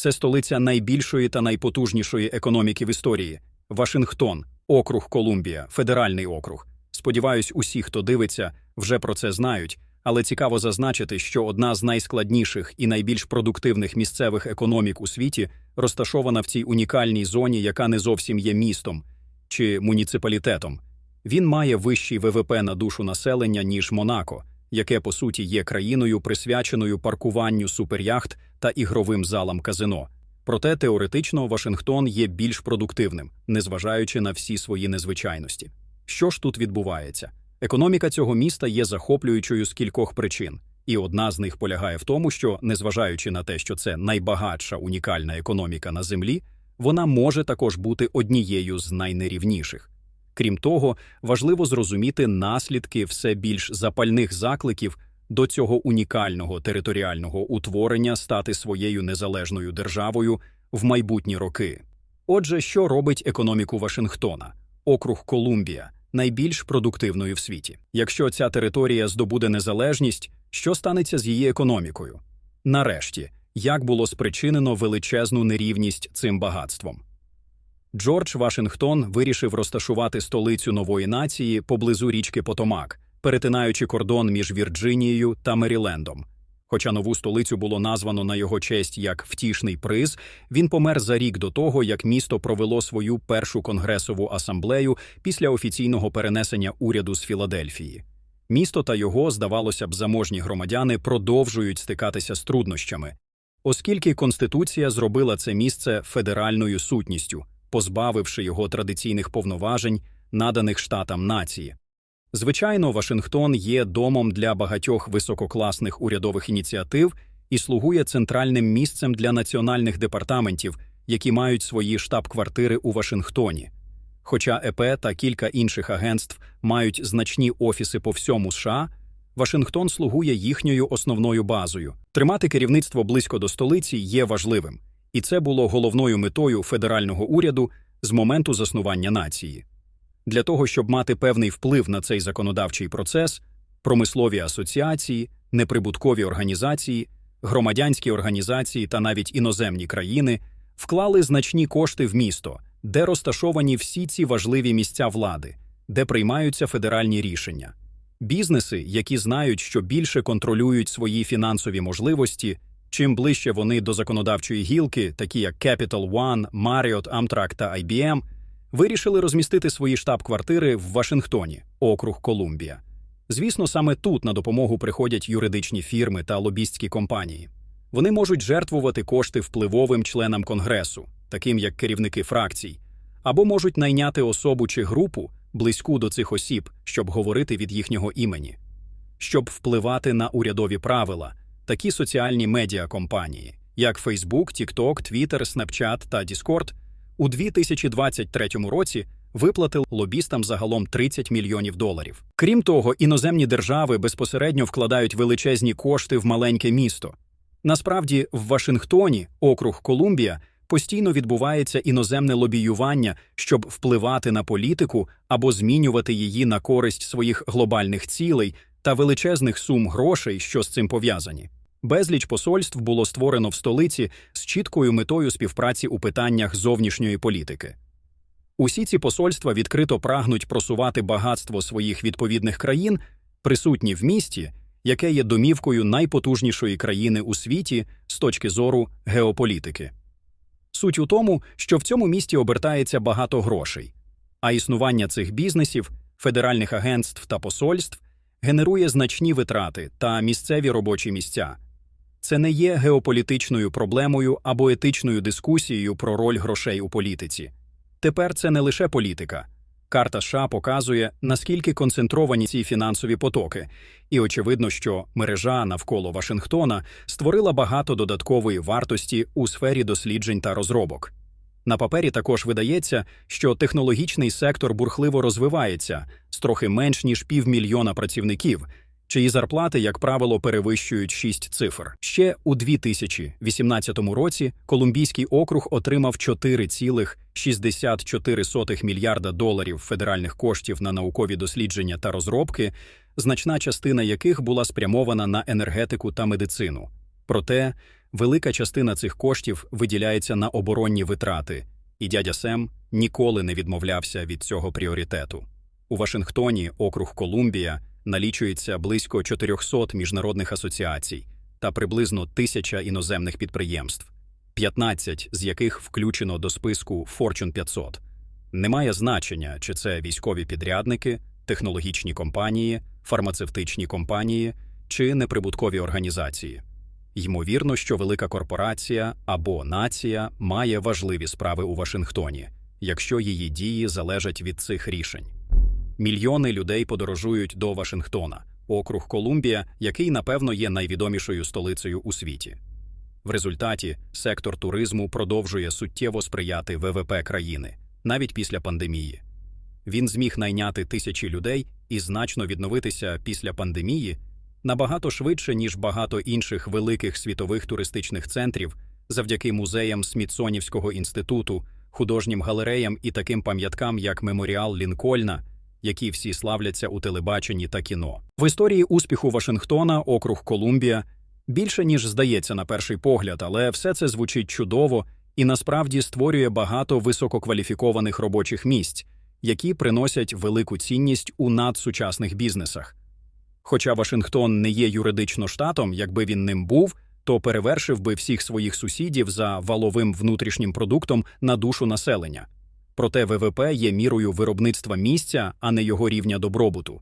Це столиця найбільшої та найпотужнішої економіки в історії. Вашингтон, округ Колумбія, федеральний округ. Сподіваюсь, усі, хто дивиться, вже про це знають. Але цікаво зазначити, що одна з найскладніших і найбільш продуктивних місцевих економік у світі розташована в цій унікальній зоні, яка не зовсім є містом чи муніципалітетом. Він має вищий ВВП на душу населення, ніж Монако, яке по суті є країною, присвяченою паркуванню суперяхт та ігровим залам казино. Проте теоретично Вашингтон є більш продуктивним, незважаючи на всі свої незвичайності. Що ж тут відбувається? Економіка цього міста є захоплюючою з кількох причин, і одна з них полягає в тому, що, незважаючи на те, що це найбагатша унікальна економіка на землі, вона може також бути однією з найнерівніших. Крім того, важливо зрозуміти наслідки все більш запальних закликів до цього унікального територіального утворення стати своєю незалежною державою в майбутні роки. Отже, що робить економіку Вашингтона, округ Колумбія, найбільш продуктивною в світі? Якщо ця територія здобуде незалежність, що станеться з її економікою? Нарешті, як було спричинено величезну нерівність цим багатством? Джордж Вашингтон вирішив розташувати столицю нової нації поблизу річки Потомак, перетинаючи кордон між Вірджинією та Мерілендом. Хоча нову столицю було названо на його честь як втішний приз, він помер за рік до того, як місто провело свою першу конгресову асамблею після офіційного перенесення уряду з Філадельфії. Місто та його, здавалося б, заможні громадяни продовжують стикатися з труднощами, оскільки Конституція зробила це місце федеральною сутністю, позбавивши його традиційних повноважень, наданих штатам нації. Звичайно, Вашингтон є домом для багатьох висококласних урядових ініціатив і слугує центральним місцем для національних департаментів, які мають свої штаб-квартири у Вашингтоні. Хоча ЕП та кілька інших агентств мають значні офіси по всьому США, Вашингтон слугує їхньою основною базою. Тримати керівництво близько до столиці є важливим, і це було головною метою федерального уряду з моменту заснування нації. Для того, щоб мати певний вплив на цей законодавчий процес, промислові асоціації, неприбуткові організації, громадянські організації та навіть іноземні країни вклали значні кошти в місто, де розташовані всі ці важливі місця влади, де приймаються федеральні рішення. Бізнеси, які знають, що більше контролюють свої фінансові можливості, чим ближче вони до законодавчої гілки, такі як Capital One, Marriott, Amtrak та IBM – вирішили розмістити свої штаб-квартири в Вашингтоні, округ Колумбія. Звісно, саме тут на допомогу приходять юридичні фірми та лобістські компанії. Вони можуть жертвувати кошти впливовим членам конгресу, таким як керівники фракцій, або можуть найняти особу чи групу близьку до цих осіб, щоб говорити від їхнього імені, щоб впливати на урядові правила, такі соціальні медіакомпанії, як Facebook, TikTok, Twitter, Snapchat та Discord – у 2023 році виплатив лобістам загалом 30 мільйонів доларів. Крім того, іноземні держави безпосередньо вкладають величезні кошти в маленьке місто. Насправді, в Вашингтоні, округ Колумбія, постійно відбувається іноземне лобіювання, щоб впливати на політику або змінювати її на користь своїх глобальних цілей та величезних сум грошей, що з цим пов'язані. Безліч посольств було створено в столиці з чіткою метою співпраці у питаннях зовнішньої політики. Усі ці посольства відкрито прагнуть просувати багатство своїх відповідних країн, присутні в місті, яке є домівкою найпотужнішої країни у світі з точки зору геополітики. Суть у тому, що в цьому місті обертається багато грошей, а існування цих бізнесів, федеральних агентств та посольств генерує значні витрати та місцеві робочі місця. Це не є геополітичною проблемою або етичною дискусією про роль грошей у політиці. Тепер це не лише політика. Карта США показує, наскільки концентровані ці фінансові потоки, і очевидно, що мережа навколо Вашингтона створила багато додаткової вартості у сфері досліджень та розробок. На папері також видається, що технологічний сектор бурхливо розвивається з трохи менш ніж півмільйона працівників чиї зарплати, як правило, перевищують шість цифр. Ще у 2018 році Колумбійський округ отримав 4,64 мільярда доларів федеральних коштів на наукові дослідження та розробки, значна частина яких була спрямована на енергетику та медицину. Проте велика частина цих коштів виділяється на оборонні витрати, і дядя Сем ніколи не відмовлявся від цього пріоритету. У Вашингтоні, округ Колумбія, налічується близько 400 міжнародних асоціацій та приблизно тисяча іноземних підприємств, 15 з яких включено до списку Fortune 500. Немає значення, чи це військові підрядники, технологічні компанії, фармацевтичні компанії чи неприбуткові організації. Ймовірно, що велика корпорація або нація має важливі справи у Вашингтоні, якщо її дії залежать від цих рішень. Мільйони людей подорожують до Вашингтона, округ Колумбія, який, напевно, є найвідомішою столицею у світі. В результаті сектор туризму продовжує суттєво сприяти ВВП країни, навіть після пандемії. Він зміг найняти тисячі людей і значно відновитися після пандемії набагато швидше, ніж багато інших великих світових туристичних центрів, завдяки музеям Смітсонівського інституту, художнім галереям і таким пам'яткам, як Меморіал Лінкольна, які всі славляться у телебаченні та кіно. В історії успіху Вашингтона, округ Колумбія, більше ніж здається на перший погляд, але все це звучить чудово і насправді створює багато висококваліфікованих робочих місць, які приносять велику цінність у надсучасних бізнесах. Хоча Вашингтон не є юридично штатом, якби він ним був, то перевершив би всіх своїх сусідів за валовим внутрішнім продуктом на душу населення. Проте ВВП є мірою виробництва місця, а не його рівня добробуту.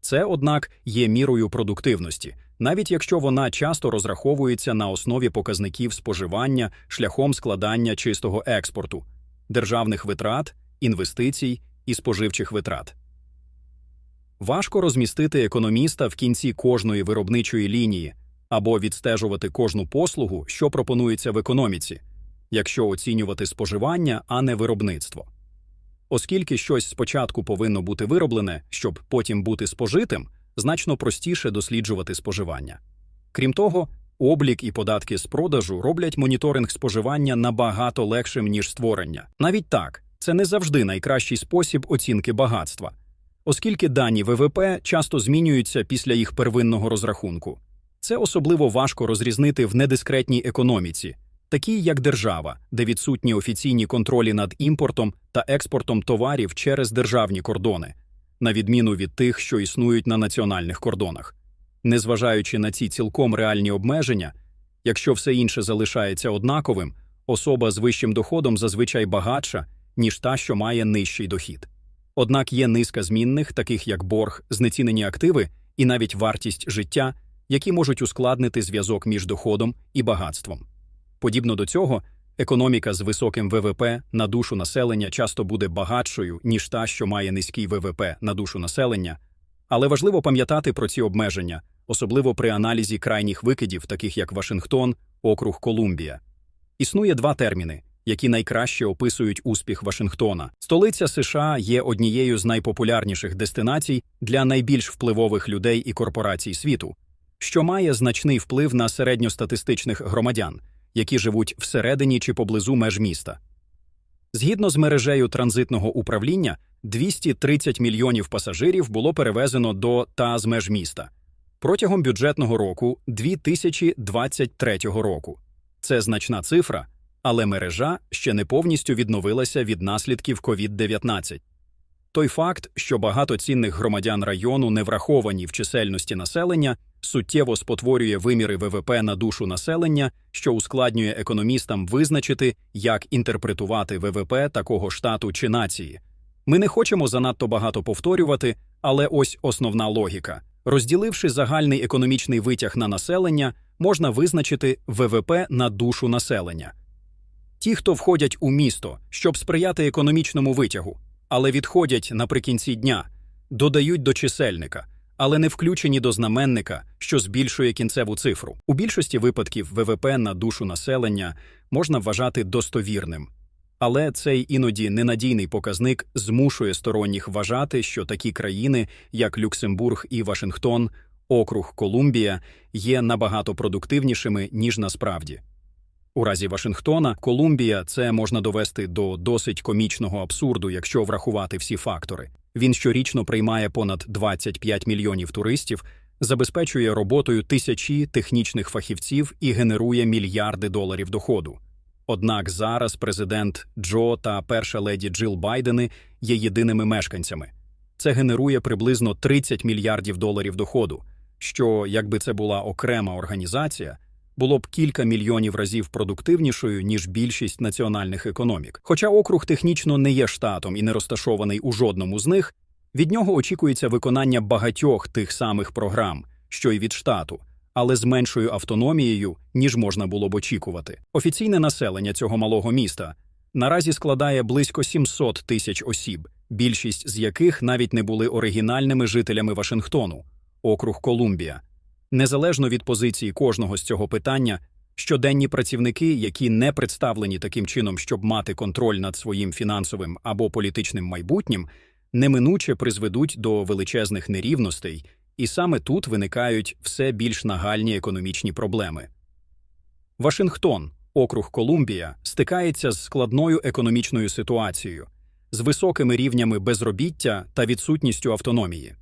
Це, однак, є мірою продуктивності, навіть якщо вона часто розраховується на основі показників споживання шляхом складання чистого експорту, державних витрат, інвестицій і споживчих витрат. Важко розмістити економіста в кінці кожної виробничої лінії або відстежувати кожну послугу, що пропонується в економіці, якщо оцінювати споживання, а не виробництво. Оскільки щось спочатку повинно бути вироблене, щоб потім бути спожитим, значно простіше досліджувати споживання. Крім того, облік і податки з продажу роблять моніторинг споживання набагато легшим, ніж створення. Навіть так, це не завжди найкращий спосіб оцінки багатства, оскільки дані ВВП часто змінюються після їх первинного розрахунку. Це особливо важко розрізнити в недискретній економіці, такій як держава, де відсутні офіційні контролі над імпортом та експортом товарів через державні кордони, на відміну від тих, що існують на національних кордонах. Незважаючи на ці цілком реальні обмеження, якщо все інше залишається однаковим, особа з вищим доходом зазвичай багатша, ніж та, що має нижчий дохід. Однак є низка змінних, таких як борг, знецінені активи і навіть вартість життя, які можуть ускладнити зв'язок між доходом і багатством. Подібно до цього, економіка з високим ВВП на душу населення часто буде багатшою, ніж та, що має низький ВВП на душу населення, але важливо пам'ятати про ці обмеження, особливо при аналізі крайніх викидів, таких як Вашингтон, округ Колумбія. Існує два терміни, які найкраще описують успіх Вашингтона. Столиця США є однією з найпопулярніших дестинацій для найбільш впливових людей і корпорацій світу, що має значний вплив на середньостатистичних громадян, які живуть всередині чи поблизу меж міста. Згідно з мережею транзитного управління, 230 мільйонів пасажирів було перевезено до та з меж міста протягом бюджетного року 2023 року. Це значна цифра, але мережа ще не повністю відновилася від наслідків COVID-19. Той факт, що багато цінних громадян району не враховані в чисельності населення, суттєво спотворює виміри ВВП на душу населення, що ускладнює економістам визначити, як інтерпретувати ВВП такого штату чи нації. Ми не хочемо занадто багато повторювати, але ось основна логіка. Розділивши загальний економічний витяг на населення, можна визначити ВВП на душу населення. Ті, хто входять у місто, щоб сприяти економічному витягу, але відходять наприкінці дня, додають до чисельника, але не включені до знаменника, що збільшує кінцеву цифру. У більшості випадків ВВП на душу населення можна вважати достовірним, але цей іноді ненадійний показник змушує сторонніх вважати, що такі країни, як Люксембург і Вашингтон, округ Колумбія, є набагато продуктивнішими ніж насправді. У разі Вашингтона, Колумбія це можна довести до досить комічного абсурду, якщо врахувати всі фактори. Він щорічно приймає понад 25 мільйонів туристів, забезпечує роботою тисячі технічних фахівців і генерує мільярди доларів доходу. Однак зараз президент Джо та перша леді Джил Байдени є єдиними мешканцями. Це генерує приблизно 30 мільярдів доларів доходу, що, якби це була окрема організація, було б кілька мільйонів разів продуктивнішою, ніж більшість національних економік. Хоча округ технічно не є штатом і не розташований у жодному з них, від нього очікується виконання багатьох тих самих програм, що й від штату, але з меншою автономією, ніж можна було б очікувати. Офіційне населення цього малого міста наразі складає близько 700 тисяч осіб, більшість з яких навіть не були оригінальними жителями Вашингтону, округ Колумбія. Незалежно від позиції кожного з цього питання, щоденні працівники, які не представлені таким чином, щоб мати контроль над своїм фінансовим або політичним майбутнім, неминуче призведуть до величезних нерівностей, і саме тут виникають все більш нагальні економічні проблеми. Вашингтон, округ Колумбія, стикається з складною економічною ситуацією, з високими рівнями безробіття та відсутністю автономії.